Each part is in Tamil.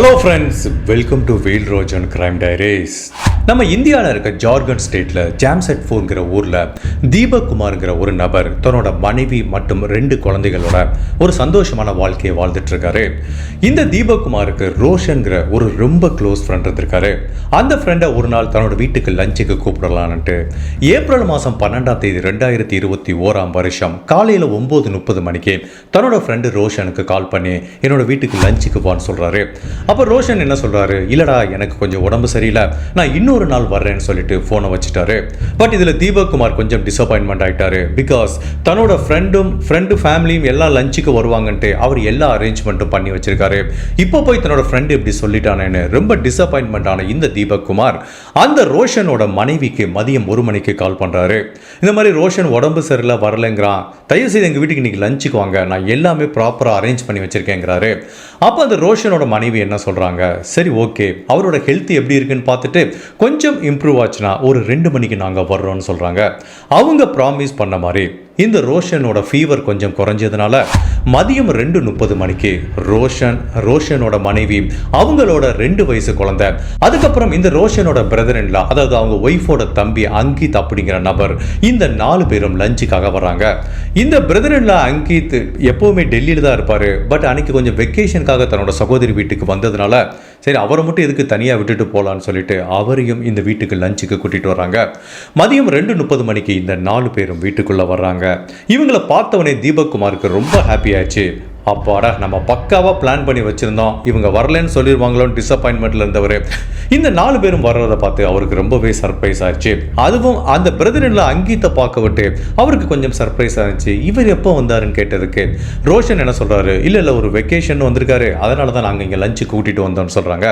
ஹலோ ஃப்ரெண்ட்ஸ் வெல்கம் டு வீல் ரோஜ் அண்ட் கிரைம் டைரிஸ் நம்ம இந்தியாவில் இருக்க ஜார்க்கண்ட் ஸ்டேட்டில் ஜாம்செட்ஃபோங்கிற ஊரில் தீபக் குமார்ங்கிற ஒரு நபர் தன்னோட மனைவி மற்றும் ரெண்டு குழந்தைகளோட ஒரு சந்தோஷமான வாழ்க்கையை வாழ்ந்துட்டு இருக்காரு. இந்த தீபக் குமாருக்கு ரோஷன்கிற ஒரு ரொம்ப க்ளோஸ் ஃப்ரெண்ட் இருந்திருக்காரு. அந்த ஃப்ரெண்டை ஒரு நாள் தன்னோட வீட்டுக்கு லஞ்சுக்கு கூப்பிடலான்ட்டு ஏப்ரல் மாதம் பன்னெண்டாம் தேதி ரெண்டாயிரத்தி இருபத்தி ஓராம் வருஷம் காலையில் ஒம்பது முப்பது மணிக்கு தன்னோட ஃப்ரெண்டு ரோஷனுக்கு கால் பண்ணி என்னோட வீட்டுக்கு லஞ்சுக்கு போன்னு சொல்கிறாரு அப்போ ரோஷன் என்ன சொல்கிறாரு இல்லைடா எனக்கு கொஞ்சம் உடம்பு சரியில்லை. நான் இன்னொரு நாள் வர்றேன்னு சொல்லிட்டு ஃபோனை வச்சுட்டாரு. பட் இதில் தீபக் குமார் கொஞ்சம் டிசப்பாயின்மெண்ட் ஆகிட்டாரு பிகாஸ் தன்னோட ஃப்ரெண்டும் ஃப்ரெண்டு ஃபேமிலியும் எல்லாம் லஞ்சுக்கு வருவாங்கன்ட்டு அவர் எல்லா அரேஞ்ச்மெண்ட்டும் பண்ணி வச்சிருக்காரு. இப்போ போய் தன்னோட ஃப்ரெண்டு இப்படி சொல்லிட்டானேன்னு ரொம்ப டிசப்பாயின்மெண்ட் ஆன இந்த தீபக் குமார் அந்த ரோஷனோட மனைவிக்கு மதியம் ஒரு மணிக்கு கால் பண்ணுறாரு இந்த மாதிரி ரோஷன் உடம்பு சரியில்லை வரலைங்கிறான். தயவுசெய்து எங்கள் வீட்டுக்கு இன்றைக்கி லஞ்சுக்கு வாங்க. நான் எல்லாமே ப்ராப்பராக அரேஞ்ச் பண்ணி வச்சுருக்கேங்கிறாரு. அப்போ அந்த ரோஷனோட மனைவி என்ன சொல்கிறாங்க சரி ஓகே. அவரோட ஹெல்த் எப்படி இருக்குன்னு பார்த்துட்டு கொஞ்சம் இம்ப்ரூவ் ஆச்சுன்னா ஒரு ரெண்டு மணிக்கு நாங்கள் வர்றோம்னு சொல்கிறாங்க அவங்க ப்ராமிஸ் பண்ண மாதிரி இந்த ரோஷனோட ஃபீவர் கொஞ்சம் குறைஞ்சதுனால மதியம் ரெண்டு முப்பது மணிக்கு ரோஷன் ரோஷனோட மனைவி அவங்களோட ரெண்டு வயசு குழந்தை. அதுக்கப்புறம் இந்த ரோஷனோட பிரதர் இன்லா அதாவது அவங்க ஒய்ஃபோட தம்பி அங்கித் அப்படிங்கிற நபர் இந்த நாலு பேரும் லஞ்சுக்காக வராங்க. இந்த பிரதர் இன்லா அங்கித் எப்பவுமே டெல்லியில் தான் இருப்பார். பட் அன்னைக்கு கொஞ்சம் வெக்கேஷனுக்காக தன்னோட சகோதரி வீட்டுக்கு வந்ததுனால சரி அவரை மட்டும் எதுக்கு தனியாக விட்டுட்டு போகலான்னு சொல்லிட்டு அவரையும் இந்த வீட்டுக்கு லஞ்சுக்கு கூட்டிகிட்டு வராங்க மதியம் ரெண்டு முப்பது மணிக்கு இந்த நாலு பேரும் வீட்டுக்குள்ளே வர்றாங்க. இவங்களை பார்த்தவனே தீபக் குமாருக்கு ரொம்ப ஹாப்பி ஆச்சு அப்பாடா நம்ம பக்காவாக பிளான் பண்ணி வச்சுருந்தோம். இவங்க வரலன்னு சொல்லிடுவாங்களோன்னு டிசப்பாயின்மெண்ட்டில் இருந்தவர். இந்த நாலு பேரும் வர்றதை பார்த்து அவருக்கு ரொம்பவே சர்ப்ரைஸ் ஆச்சு. அதுவும் அந்த பிரதரில் அங்கீத்தை பார்க்க விட்டு அவருக்கு கொஞ்சம் சர்ப்ரைஸ் ஆச்சு இவர் எப்போ வந்தாருன்னு கேட்டதுக்கு ரோஷன் என்ன சொல்கிறாரு இல்லை இல்லை ஒரு வெக்கேஷன் வந்திருக்காரு. அதனால தான் நாங்கள் இங்கே லஞ்சு கூட்டிகிட்டு வந்தோம்னு சொல்கிறாங்க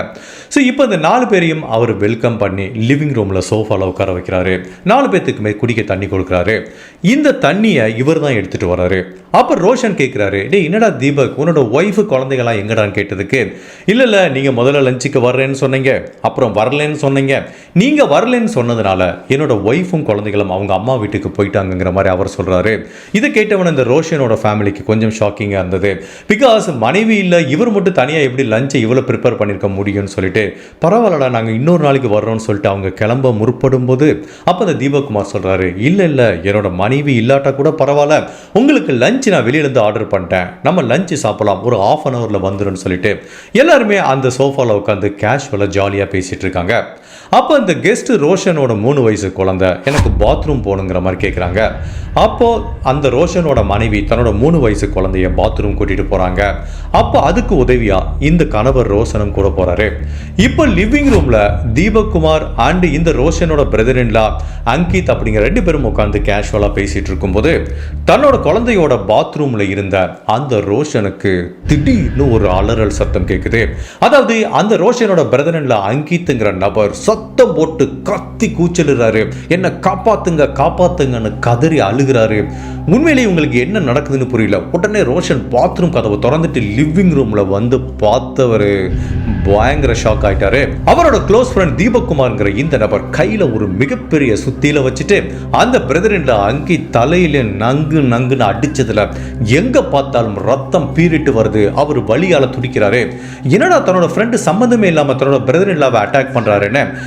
ஸோ இப்போ இந்த நாலு பேரையும் அவர் வெல்கம் பண்ணி லிவிங் ரூமில் சோஃபாவில் உட்கார வைக்கிறாரு. நாலு பேர்த்துக்குமே குடிக்க தண்ணி கொடுக்குறாரு. இந்த தண்ணியை இவர் தான் எடுத்துகிட்டு வராரு. அப்போ ரோஷன் கேட்குறாரு டேய் என்னடா தீபக்? உன்னோட ஒய்ஃபு குழந்தைகளாம் எங்கடான்னு கேட்டதுக்கு? இல்லை இல்லை நீங்கள் முதல்ல லஞ்சுக்கு வர்றேன்னு சொன்னீங்க. அப்புறம் வரலன்னு சொன்னீங்க. நீங்கள் வரலன்னு சொன்னதுனால என்னோட ஒய்ஃபும் குழந்தைகளும் அவங்க அம்மா வீட்டுக்கு போயிட்டாங்கங்கிற மாதிரி அவர் சொல்கிறாரு இதை கேட்டவன் இந்த ரோஷனோட ஃபேமிலிக்கு கொஞ்சம் ஷாக்கிங்காக இருந்தது. பிகாஸ் மனைவி இல்லை இவர் மட்டும் தனியாக எப்படி லஞ்சை இவ்வளோ ப்ரிப்பேர் பண்ணியிருக்க முடியும்னு சொல்லிட்டு பரவாயில்லடா நாங்கள் இன்னொரு நாளைக்கு வர்றோம்னு சொல்லிட்டு அவங்க கிளம்ப முற்படும் போது அப்போ அந்த தீபகுமார் சொல்கிறாரு இல்லை இல்லை என்னோட மனைவி இல்லாட்டா கூட பரவாயில்ல. உங்களுக்கு லஞ்ச் நான் வெளியிலேருந்து ஆர்டர் பண்ணிட்டேன். நம்ம லஞ்சு சாப்பிடலாம். ஒரு ஆஃப் அன் ஹவரில் வந்துடும் சொல்லிட்டு எல்லாருமே அந்த சோஃபாவில் உட்காந்து கேஷுவலாக ஜாலியாக பேசிகிட்டு இருக்காங்க. அப்போ இந்த கெஸ்ட் ரோஷனோட மூணு வயசு குழந்தை. எனக்கு பாத்ரூம் போகணுங்கிற மாதிரி கேட்குறாங்க அப்போது அந்த ரோஷனோட மனைவி தன்னோட மூணு வயசு குழந்தைய பாத்ரூம் கூட்டிகிட்டு போகிறாங்க அப்போ அதுக்கு உதவியாக இந்த கணவர் ரோஷனும் கூட போகிறாரு இப்போ லிவிங் ரூமில் தீபக்குமார் அண்டு அண்ட் இந்த ரோஷனோட பிரதரின்லா அங்கித் அப்படிங்கிற ரெண்டு பேரும் உட்காந்து கேஷுவலாக பேசிகிட்டு இருக்கும்போது தன்னோட குழந்தையோட பாத்ரூமில் இருந்த அந்த ரோஷனுக்கு திடீர்னு ஒரு அலறல் சத்தம் கேட்குது அதாவது அந்த ரோஷனோட பிரதரின்லா அங்கித்துங்கிற நபர் சத்தம் போட்டு கத்தி கூச்சலுறாரு என்ன காப்பாத்துங்க காப்பாத்துங்கன்னு கதறி அழுகிறாரு. உண்மையிலேயே உங்களுக்கு என்ன நடக்குதுன்னு புரியல. உடனே ரோஷன் பாத்ரூம் கதவை திறந்துட்டு லிவிங் ரூம்ல வந்து பார்த்தவர். பயங்கர ஷாக் ஆயிட்டாரு. அவரோட க்ளோஸ் ஃப்ரெண்ட் தீபக்குமார்ங்கிற இந்த நபர் கையில ஒரு மிகப்பெரிய சுத்தியில வச்சுட்டு அந்த பிரதரின் அங்கி தலையில நங்கு நங்குன்னு அடிச்சதுல எங்க பார்த்தாலும் ரத்தம் பீறிட்டு வருது. அவர் வழியால துடிக்கிறாரு. என்னடா தன்னோட ஃப்ரெண்டு சம்மந்தமே இல்லாம தன்னோட பிரதர் இல்லாவை அட்டாக் பண்றாருன்னு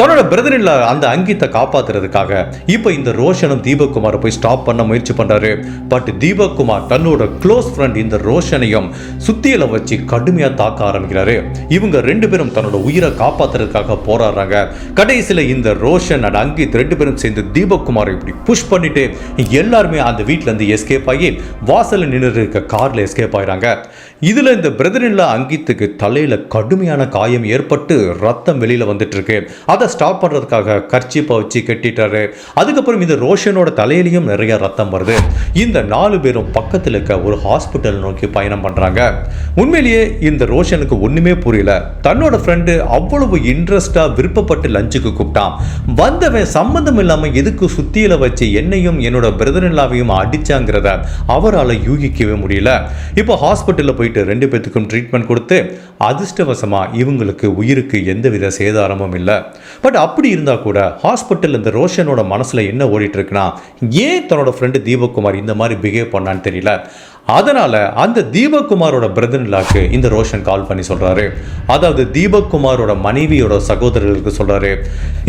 தன்னோட பிரதனில் அந்த அங்கித்தை காப்பாத்துறதுக்காக இப்போ இந்த ரோஷனும் தீபக்குமாரை போய் ஸ்டாப் பண்ண முயற்சி பண்றாரு. பட் தீபக்குமார் தன்னோட க்ளோஸ் ஃப்ரெண்ட் இந்த ரோஷனையும் சுத்தியில வச்சு கடுமையா தாக்க ஆரம்பிக்கிறாரு. இவங்க ரெண்டு பேரும் தன்னோட உயிரை காப்பாத்துறதுக்காக போராடுறாங்க. கடைசியில இந்த ரோஷன் அண்ட் அங்கித் ரெண்டு பேரும் சேர்ந்து தீபக்குமாரை இப்படி புஷ் பண்ணிட்டு எல்லாருமே அந்த வீட்டிலேருந்து இருந்து எஸ்கேப் ஆகி வாசலில் நின்று இருக்க கார்ல எஸ்கேப் ஆயிறாங்க. இதுல இந்த பிரதனில் அங்கீத்துக்கு அங்கித்துக்கு தலையில கடுமையான காயம் ஏற்பட்டு ரத்தம் வெளியில வந்துட்டு இருக்கு. அதை ஸ்டாப் பண்றதுக்காக கர்ச்சிப்பை வச்சு கட்டிட்டாரு. அதுக்கப்புறம் இந்த ரோஷனோட தலையிலையும் நிறைய ரத்தம் வருது. இந்த நாலு பேரும் பக்கத்தில் இருக்க ஒரு ஹாஸ்பிட்டல் நோக்கி பயணம் பண்றாங்க. உண்மையிலேயே இந்த ரோஷனுக்கு ஒண்ணுமே புரியல. தன்னோட ஃப்ரெண்டு அவ்வளவு இன்ட்ரெஸ்டாக விருப்பப்பட்டு லஞ்சுக்கு கூப்பிட்டான். வந்தவன் சம்மந்தம் இல்லாமல் எதுக்கு சுத்தியில் வச்சு என்னையும் என்னோட பிரதர் இல்லாவையும் அடிச்சாங்கிறத அவரால் யூகிக்கவே முடியல. இப்போ ஹாஸ்பிட்டலில் போயிட்டு ரெண்டு பேத்துக்கும் ட்ரீட்மெண்ட் கொடுத்து அதிர்ஷ்டவசமாக இவங்களுக்கு உயிருக்கு எந்தவித சேதாரமும் இல்லை. பட் அப்படி இருந்தால் கூட ஹாஸ்பிட்டல் இந்த ரோஷனோட மனசில் என்ன ஓடிட்டு இருக்குன்னா ஏன் தன்னோட ஃப்ரெண்டு தீபக்குமார் இந்த மாதிரி பிஹேவ் பண்ணான்னு தெரியல. அதனால் அந்த தீபக்குமாரோட பிரதன்லாக்கு இந்த ரோஷன் கால் பண்ணி சொல்கிறாரு அதாவது தீபக்குமாரோட மனைவியோட சகோதரர்களுக்கு சொல்கிறாரு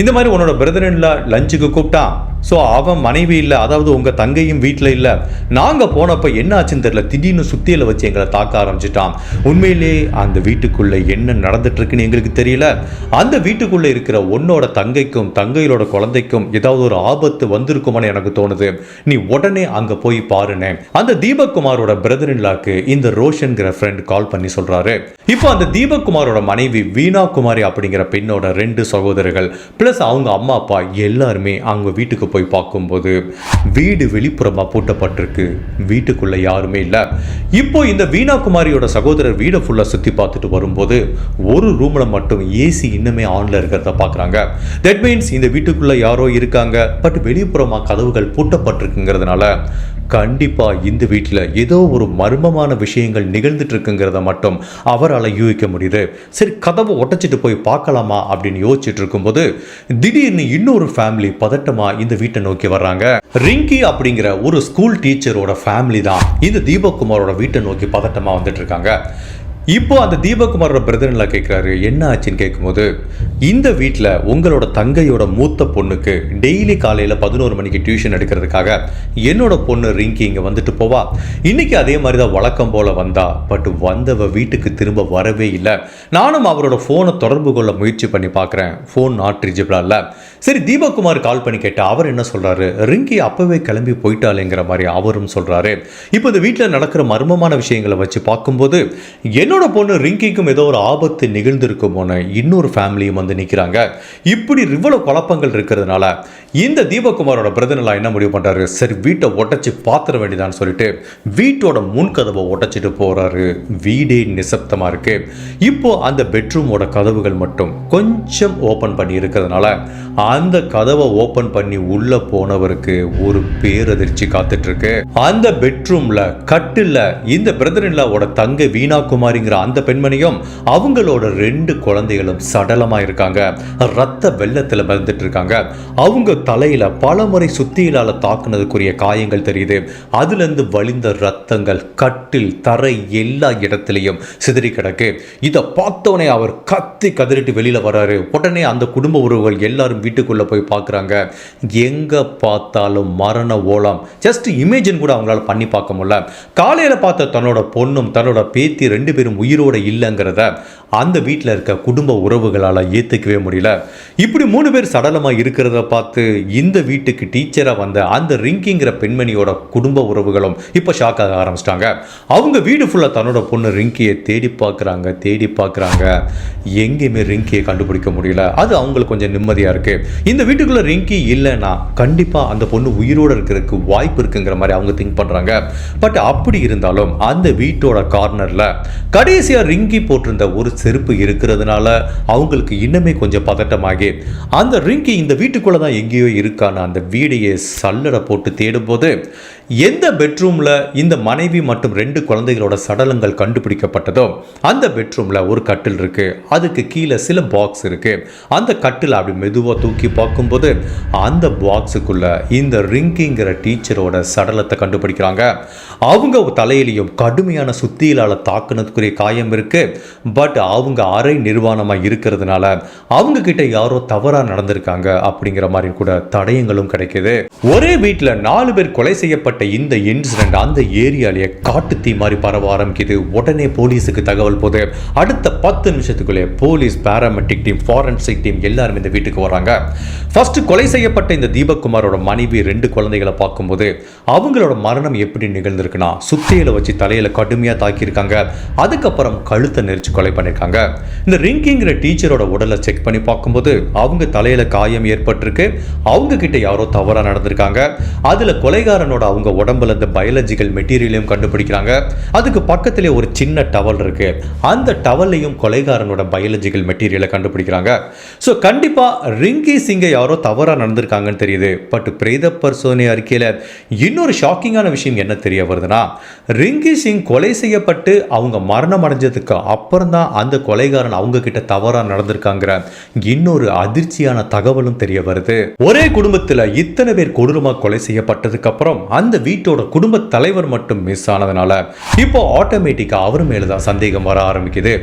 இந்த மாதிரி உன்னோட பிரதன்லா லஞ்சுக்கு கூப்பிட்டான். ஸோ அவன் மனைவி இல்லை அதாவது உங்கள் தங்கையும் வீட்டில் இல்லை. நாங்கள் போனப்போ என்ன ஆச்சுன்னு தெரில திடீர்னு சுத்தியில் வச்சு எங்களை தாக்க ஆரம்பிச்சிட்டான். உண்மையிலே அந்த வீட்டுக்குள்ளே என்ன நடந்துட்டுருக்குன்னு எங்களுக்கு தெரியல. அந்த வீட்டுக்குள்ளே இருக்கிற உன்னோட தங்கைக்கும் தங்கையோட குழந்தைக்கும் ஏதாவது ஒரு ஆபத்து வந்திருக்குமான்னு எனக்கு தோணுது. நீ உடனே அங்கே போய் பாருனே. அந்த தீபக்குமாரோட பிரதர் இன்லாக்கு இந்த ரோஷன்கிற ஃப்ரெண்ட் கால் பண்ணி சொல்கிறாரு இப்போ அந்த தீபக்குமாரோட மனைவி வீணா குமாரி அப்படிங்கிற பெண்ணோட ரெண்டு சகோதரர்கள் ப்ளஸ் அவங்க அம்மா அப்பா எல்லாருமே அவங்க வீட்டுக்கு போய் பார்க்கும்போது வீடு வெளிப்புறமா பூட்டப்பட்டிருக்கு. வீட்டுக்குள்ள யாருமே இல்லை. இப்போ இந்த வீணா குமாரியோட சகோதரர் வீடை ஃபுல்லாக சுத்தி பார்த்துட்டு வரும்போது ஒரு ரூம்ல மட்டும் ஏசி இன்னுமே ஆன்ல இருக்கிறத பார்க்குறாங்க தட் மீன்ஸ் இந்த வீட்டுக்குள்ளே யாரோ இருக்காங்க. பட் வெளிப்புறமாக கதவுகள் பூட்டப்பட்டிருக்குங்கிறதுனால கண்டிப்பா இந்த வீட்டில் ஏதோ ஒரு மர்மமான விஷயங்கள் நிகழ்ந்துட்டு இருக்குங்கிறத மட்டும் அவரால் யூகிக்க முடியுது. சரி கதவை உடச்சிட்டு போய் பார்க்கலாமா அப்படின்னு யோசிச்சுட்டு இருக்கும்போது திடீர்னு இன்னொரு ஃபேமிலி பதட்டமா இந்த வீட்டை நோக்கி வர்றாங்க. ரிங்கி அப்படிங்கிற ஒரு ஸ்கூல் டீச்சரோட ஃபேமிலி தான். இந்த தீபக்குமாரோட வீட்டை நோக்கி பதட்டமா வந்துட்டு இருக்காங்க. இப்போ அந்த தீபகுமாரோட பிரதர்ல கேட்குறாரு என்ன ஆச்சுன்னு கேட்கும்போது இந்த வீட்டில் உங்களோட தங்கையோட மூத்த பொண்ணுக்கு டெய்லி காலையில் பதினோரு மணிக்கு டியூஷன் எடுக்கிறதுக்காக என்னோட பொண்ணு ரிங்கி இங்கே வந்துட்டு போவா. இன்னைக்கு அதே மாதிரி தான் வழக்கம் போல் வந்தா பட் வந்தவ வீட்டுக்கு திரும்ப வரவே இல்லை. நானும் அவரோட ஃபோனை தொடர்பு கொள்ள முயற்சி பண்ணி பார்க்குறேன் ஃபோன் நாட் ரீச்சபிளா இல்லை. சரி தீபகுமார் கால் பண்ணி கேட்டால் அவர் என்ன சொல்கிறாரு ரிங்கி அப்பவே கிளம்பி போயிட்டாலேங்கிற மாதிரி அவரும் சொல்கிறாரு இப்போ இந்த வீட்டில் நடக்கிற மர்மமான விஷயங்களை வச்சு பார்க்கும்போது என்னோட பொண்ணு ரிங்கிக்கும் ஏதோ ஒரு ஆபத்து நிகழ்ந்திருக்குமோன்னு இன்னொரு ஃபேமிலியும் வந்து நிற்கிறாங்க இப்படி இவ்வளவு குழப்பங்கள் இருக்கிறதுனால இந்த தீபகுமாரோட பிரதநிலா என்ன முடிவு பண்றாரு? சரி வீட்டை ஒட்டச்சு பாத்திர வேண்டியதான்னு சொல்லிட்டு வீட்டோட முன்கதவை ஒட்டச்சிட்டு போறாரு. வீடே நிசப்தமா இருக்கு. இப்போ அந்த பெட்ரூமோட கதவுகள் மட்டும் கொஞ்சம் ஓப்பன் பண்ணி இருக்கிறதுனால அந்த கதவை ஓப்பன் பண்ணி உள்ள போனவருக்கு ஒரு பேரதிர்ச்சி காத்துட்டு இருக்கு. அந்த பெட்ரூம்ல கட்டில் இந்த பிரதநிலாவோட தங்க தங்கை அப்படிங்கிற அந்த பெண்மணியும் அவங்களோட ரெண்டு குழந்தைகளும் சடலமா இருக்காங்க. ரத்த வெள்ளத்தில் மறந்துட்டு இருக்காங்க. அவங்க தலையில பலமுறை சுத்தியிலால தாக்குனதுக்குரிய காயங்கள் தெரியுது. அதுல இருந்து வழிந்த ரத்தங்கள் கட்டில் தரை எல்லா இடத்துலையும் சிதறி கிடக்கு. இதை பார்த்தோன்னே அவர் கத்தி கதறிட்டு வெளியில வராரு உடனே அந்த குடும்ப உறவுகள் எல்லாரும் வீட்டுக்குள்ள போய் பார்க்குறாங்க எங்க பார்த்தாலும் மரண ஓலம். ஜஸ்ட் இமேஜின் கூட அவங்களால பண்ணி பார்க்க முடியல. காலையில பார்த்த தன்னோட பொண்ணும் தன்னோட பேத்தி ரெண்டு பேரும் உயிரோட இல்லைங்கிறத அந்த வீட்டில் இருக்க குடும்ப உறவுகளால் ஏற்றுக்கவே முடியல. இப்படி மூணு பேர் சடலமாக இருக்கிறத பார்த்து இந்த வீட்டுக்கு டீச்சராக வந்த அந்த ரிங்கிங்கிற பெண்மணியோட குடும்ப உறவுகளும் இப்போ ஷாக் ஆக ஆரம்பிச்சிட்டாங்க. அவங்க வீடு ஃபுல்லாக தன்னோட பொண்ணு ரிங்கியை தேடி பார்க்குறாங்க தேடி பார்க்குறாங்க. எங்கேயுமே ரிங்கியை கண்டுபிடிக்க முடியல. அது அவங்களுக்கு கொஞ்சம் நிம்மதியாக இருக்கு. இந்த வீட்டுக்குள்ள ரிங்கி இல்லைன்னா கண்டிப்பாக அந்த பொண்ணு உயிரோடு இருக்கிறதுக்கு வாய்ப்பு இருக்குங்கிற மாதிரி அவங்க திங்க் பண்ணுறாங்க பட் அப்படி இருந்தாலும் அந்த வீட்டோட கார்னரில் கடைசியாக ரிங்கி போட்டிருந்த ஒரு செருப்பு இருக்கிறதுனால அவங்களுக்கு இன்னுமே கொஞ்சம் பதட்டமாகி. அந்த ரிங்கி இந்த வீட்டுக்குள்ளே தான் எங்கேயோ இருக்கான்னு அந்த வீடையே சல்லடை போட்டு தேடும்போது எந்த பெட்ரூமில் இந்த மனைவி மற்றும் ரெண்டு குழந்தைகளோட சடலங்கள் கண்டுபிடிக்கப்பட்டதோ அந்த பெட்ரூமில் ஒரு கட்டில் இருக்குது அதுக்கு கீழே சில பாக்ஸ் இருக்குது அந்த கட்டில் அப்படி மெதுவாக தூக்கி பார்க்கும்போது அந்த பாக்ஸுக்குள்ளே இந்த ரிங்கிங்கிற டீச்சரோட சடலத்தை கண்டுபிடிக்கிறாங்க. அவங்க தலையிலையும் கடுமையான சுத்தியிலால் தாக்குனதுக்குரிய காயம் இருக்குது பட் அவங்க அரை நிர்வாணமாக இருக்கிறதுனால அவங்க கிட்ட யாரோ தவறாக நடந்திருக்காங்க அப்படிங்கிற மாதிரி கூட தடயங்களும் கிடைக்குது. ஒரே வீட்டில் நாலு பேர் கொலை செய்யப்பட்ட ஏற்பட்ட இந்த இன்சிடென்ட் அந்த ஏரியாலேயே காட்டு தீ மாதிரி பரவ ஆரம்பிக்குது. உடனே போலீஸுக்கு தகவல் போது அடுத்த பத்து நிமிஷத்துக்குள்ளே police paramedic team forensic team எல்லாரும் இந்த வீட்டுக்கு வராங்க. ஃபர்ஸ்ட் கொலை செய்யப்பட்ட இந்த தீபக்குமாரோட மனைவி ரெண்டு குழந்தைகளை பார்க்கும்போது அவங்களோட மரணம் எப்படி நிகழ்ந்திருக்குன்னா சுத்தியில வச்சு தலையில கடுமையாக தாக்கியிருக்காங்க. அதுக்கப்புறம் கழுத்தை நெரிச்சு கொலை பண்ணியிருக்காங்க. இந்த ரிங்கிங்கிற டீச்சரோட உடலை செக் பண்ணி பார்க்கும்போது அவங்க தலையில காயம் ஏற்பட்டிருக்கு. அவங்க கிட்ட யாரோ தவறாக நடந்திருக்காங்க. அதில் கொலைகாரனோட அவங்க உடம்புல இந்த பயாலஜிக்கல் மெட்டீரியலையும் கண்டுபிடிக்கிறாங்க. அதுக்கு பக்கத்திலே ஒரு சின்ன டவல் இருக்கு. அந்த டவல்லையும் கொலைகாரனோட பயாலஜிக்கல் மெட்டீரியலை கண்டுபிடிக்கிறாங்க. ஸோ கண்டிப்பா ரிங்கி சிங்கை யாரோ தவறா நடந்திருக்காங்கன்னு தெரியுது. பட் பிரேத பரிசோதனை அறிக்கையில இன்னொரு ஷாக்கிங்கான விஷயம் என்ன தெரிய வருதுன்னா ரிங்கி சிங் கொலை செய்யப்பட்டு அவங்க மரணம் அடைஞ்சதுக்கு அப்புறம் தான் அந்த கொலைகாரன் அவங்க கிட்ட தவறா நடந்திருக்காங்கிற இன்னொரு அதிர்ச்சியான தகவலும் தெரிய வருது. ஒரே குடும்பத்துல இத்தனை பேர் கொடூரமாக கொலை செய்யப்பட்டதுக்கு அப்புறம் அந்த அந்த வீட்டோட குடும்ப தலைவர் மட்டும் மிஸ் ஆனதுனால இப்போ ஆட்டோமேட்டிக்காக அவர் மேலே தான் சந்தேகம் வர ஆரம்பிக்குது.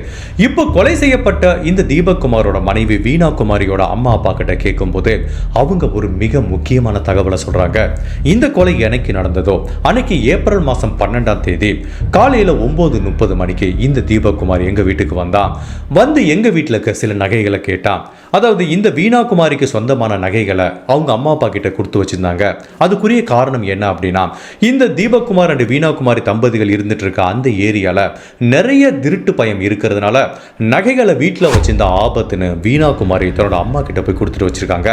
இப்போ கொலை செய்யப்பட்ட இந்த தீபக் குமாரோட மனைவி வீணா குமாரியோட அம்மா அப்பா கிட்ட கேட்கும்போது அவங்க ஒரு மிக முக்கியமான தகவலை சொல்றாங்க. இந்த கொலை எனக்கு நடந்ததோ அன்னைக்கு ஏப்ரல் மாசம் பன்னெண்டாம் தேதி காலையில ஒம்பது முப்பது மணிக்கு இந்த தீபக் குமார் எங்க வீட்டுக்கு வந்தான். வந்து எங்க வீட்டில் இருக்க சில நகைகளை கேட்டான். அதாவது இந்த வீணா குமாரிக்கு சொந்தமான நகைகளை அவங்க அம்மா அப்பா கிட்ட கொடுத்து வச்சிருந்தாங்க. அதுக்குரிய காரணம் என்ன அப்படின்னா இந்த தீபக்குமார் அண்டு அண்ட் தம்பதிகள் இருந்துட்டு இருக்க அந்த ஏரியால நிறைய திருட்டு பயம் இருக்கிறதுனால நகைகளை வீட்டில் வச்சிருந்த ஆபத்துன்னு வீணாகுமாரி தன்னோட அம்மா கிட்ட போய் கொடுத்துட்டு வச்சிருக்காங்க.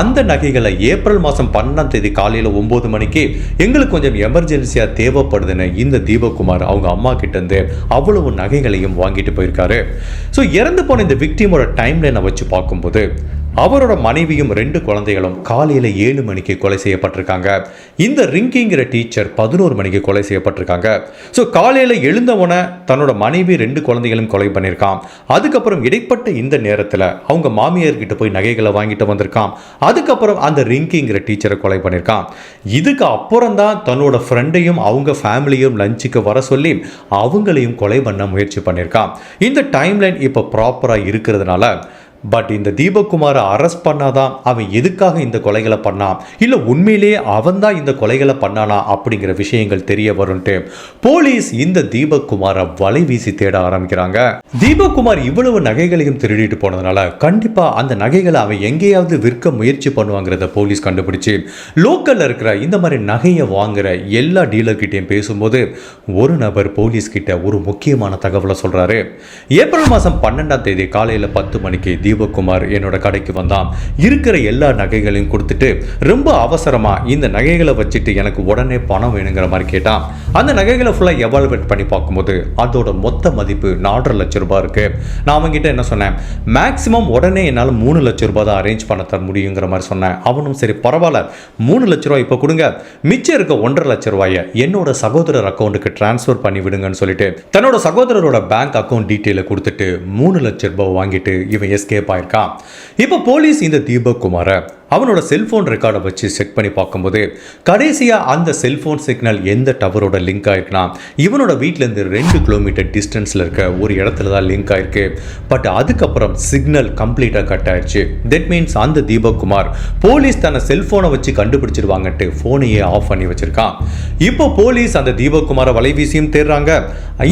அந்த நகைகளை ஏப்ரல் மாதம் பன்னெண்டாம் தேதி காலையில் ஒம்பது மணிக்கு எங்களுக்கு கொஞ்சம் எமர்ஜென்சியாக தேவைப்படுதுன்னு இந்த தீபக்குமார் அவங்க அம்மா கிட்ட இருந்து அவ்வளவு நகைகளையும் வாங்கிட்டு போயிருக்காரு. ஸோ இறந்து போன இந்த விக்டிமோட டைம் லைனை வச்சு பார்க்கும்போது அவரோட மனைவியும் ரெண்டு குழந்தைகளும் காலையில் ஏழு மணிக்கு கொலை செய்யப்பட்டிருக்காங்க. இந்த ரிங்கிங்கிற டீச்சர் பதினோரு மணிக்கு கொலை செய்யப்பட்டிருக்காங்க. ஸோ காலையில் எழுந்தவனை தன்னோட மனைவி ரெண்டு குழந்தைகளும் கொலை பண்ணியிருக்கான் அதுக்கப்புறம் இடைப்பட்ட இந்த நேரத்தில் அவங்க மாமியார்கிட்ட போய் நகைகளை வாங்கிட்டு வந்திருக்கான் அதுக்கப்புறம் அந்த ரிங்கிங்கிற டீச்சரை கொலை பண்ணியிருக்கான் இதுக்கு அப்புறம் தான் தன்னோட ஃப்ரெண்டையும் அவங்க ஃபேமிலியும் லஞ்சுக்கு வர சொல்லி அவங்களையும் கொலை பண்ண முயற்சி பண்ணியிருக்கான் இந்த டைம்லைன் இப்போ ப்ராப்பராக இருக்கிறதுனால பட் இந்த தீபக்குமாரை அரெஸ்ட் பண்ணாதான் அவன் எதுக்காக இந்த கொலைகளை பண்ணான்? இல்லை உண்மையிலேயே அவன் தான் இந்த கொலைகளை பண்ணானா அப்படிங்கிற விஷயங்கள் தெரிய வரும்ட்டு போலீஸ் இந்த தீபக்குமாரை வலை வீசி தேட ஆரம்பிக்கிறாங்க. தீபக்குமார் இவ்வளவு நகைகளையும் திருடிட்டு போனதுனால கண்டிப்பாக அந்த நகைகளை அவன் எங்கேயாவது விற்க முயற்சி பண்ணுவாங்கிறத போலீஸ் கண்டுபிடிச்சு லோக்கல்ல இருக்கிற இந்த மாதிரி நகையை வாங்குற எல்லா டீலர்கிட்டையும் பேசும்போது ஒரு நபர் போலீஸ் கிட்ட ஒரு முக்கியமான தகவலை சொல்றாரு. ஏப்ரல் மாதம் பன்னெண்டாம் தேதி காலையில் பத்து மணிக்கு தீபக்குமார் என்னோட கடைக்கு வந்தான். இருக்கிற எல்லா நகைகளையும் கொடுத்துட்டு ரொம்ப அவசரமாக இந்த நகைகளை வச்சுட்டு எனக்கு உடனே பணம் வேணுங்கிற மாதிரி கேட்டான். அந்த நகைகளை ஃபுல்லாக எவால்வேட் பண்ணி பார்க்கும்போது அதோட மொத்த மதிப்பு நாலரை லட்ச ரூபாய் இருக்குது நான் அவங்ககிட்ட என்ன சொன்னேன் மேக்ஸிமம் உடனே என்னால் மூணு லட்ச ரூபாய் தான் அரேஞ்ச் பண்ண தர முடியுங்கிற மாதிரி சொன்னேன். அவனும் சரி பரவாயில்ல. மூணு லட்ச ரூபாய் இப்போ கொடுங்க. மிச்சம் இருக்க ஒன்றரை லட்ச ரூபாயை என்னோட சகோதரர் அக்கௌண்ட்டுக்கு ட்ரான்ஸ்ஃபர் பண்ணி விடுங்கன்னு சொல்லிட்டு தன்னோட சகோதரரோட பேங்க் அக்கௌண்ட் டீட்டெயிலை கொடுத்துட்டு மூணு லட்ச ரூபாய் வாங்கிட்டு இவன் எஸ்கே எஸ்கேப் ஆயிருக்கான் இப்போ போலீஸ் இந்த தீபக் குமாரை அவனோட செல்ஃபோன் ரெக்கார்டை வச்சு செக் பண்ணி பார்க்கும்போது கடைசியாக அந்த செல்ஃபோன் சிக்னல் எந்த டவரோட லிங்க் ஆயிருக்குன்னா இவனோட வீட்டிலேருந்து ரெண்டு கிலோமீட்டர் டிஸ்டன்ஸில் இருக்க ஒரு இடத்துல தான் லிங்க் ஆயிருக்கு. பட் அதுக்கப்புறம் சிக்னல் கம்ப்ளீட்டாக கட் ஆயிடுச்சு தட் மீன்ஸ் அந்த தீபக்குமார் போலீஸ் தன்னை செல்ஃபோனை வச்சு கண்டுபிடிச்சிருவாங்கன்ட்டு ஃபோனையே ஆஃப் பண்ணி வச்சிருக்கான். இப்போ போலீஸ் அந்த தீபக்குமாரை வலைவீசியும் தேடுறாங்க.